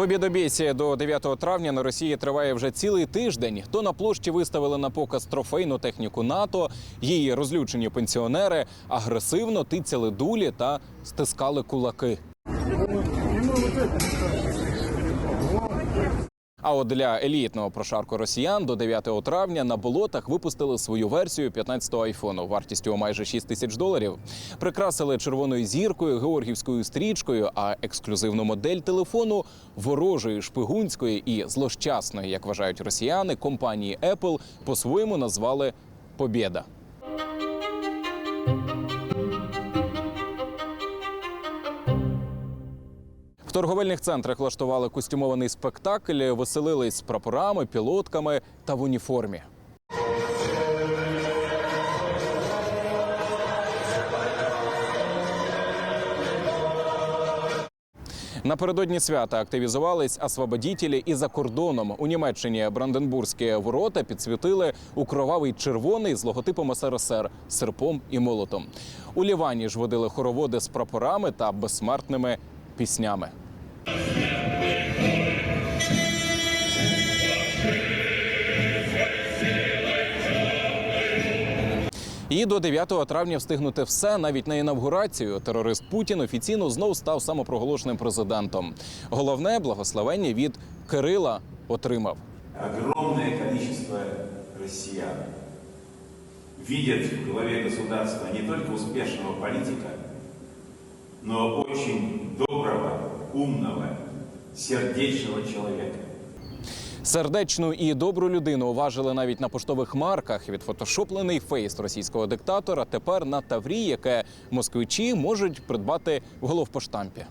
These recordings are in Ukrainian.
Побєдобєсія до 9 травня на Росії триває вже цілий тиждень. То на площі виставили на показ трофейну техніку НАТО, її розлючені пенсіонери агресивно тицяли дулі та стискали кулаки. А от для елітного прошарку росіян до 9 травня на болотах випустили свою версію 15-го айфону вартістю майже 6 тисяч доларів. Прикрасили червоною зіркою, георгівською стрічкою, а ексклюзивну модель телефону ворожої, шпигунської і злощасної, як вважають росіяни, компанії Apple по-своєму назвали Побєда. В торговельних центрах влаштували костюмований спектакль, веселились з прапорами, пілотками та в уніформі. Напередодні свята активізувались освободітелі і за кордоном. У Німеччині Бранденбурзькі ворота підсвітили у кровавий червоний з логотипом СРСР, серпом і молотом. У Лівані ж водили хороводи з прапорами та безсмертними піснями. І до 9 травня встигнути все навіть на інавгурацію. Терорист Путін офіційно знов став самопроголошеним президентом. Головне благословення від Кирила отримав. огромное количество россиян видят в главе государства не только успешного политика, но очень доброго, умного, сердечного человека. Сердечну і добру людину уважили навіть на поштових марках. Відфотошоплений фейс російського диктатора тепер на таврі, яке москвичі можуть придбати в головпоштампі.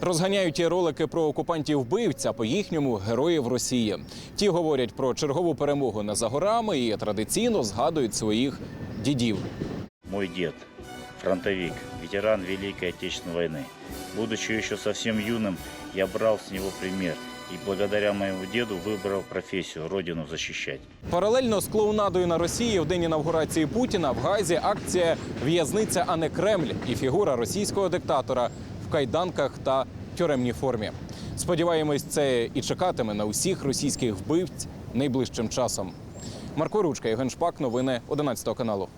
Розганяють ті ролики про окупантів вбивця по їхньому героїв Росії. Ті говорять про чергову перемогу не за горами і традиційно згадують своїх дідів. Мой дед, фронтовик, ветеран Великой Отечественной войны. Будучи еще совсем юным, я брал с него пример и благодаря моему деду выбрал профессию – Родину защищать. Паралельно з клоунадою на Росії в день інавгурації Путіна в Газі акція В'язниця, а не Кремль і фігура російського диктатора в кайданках та тюремній формі. Сподіваємось, це і чекатиме на усіх російських вбивць найближчим часом. Марко Ручка, Євген Шпак, новини 11 каналу.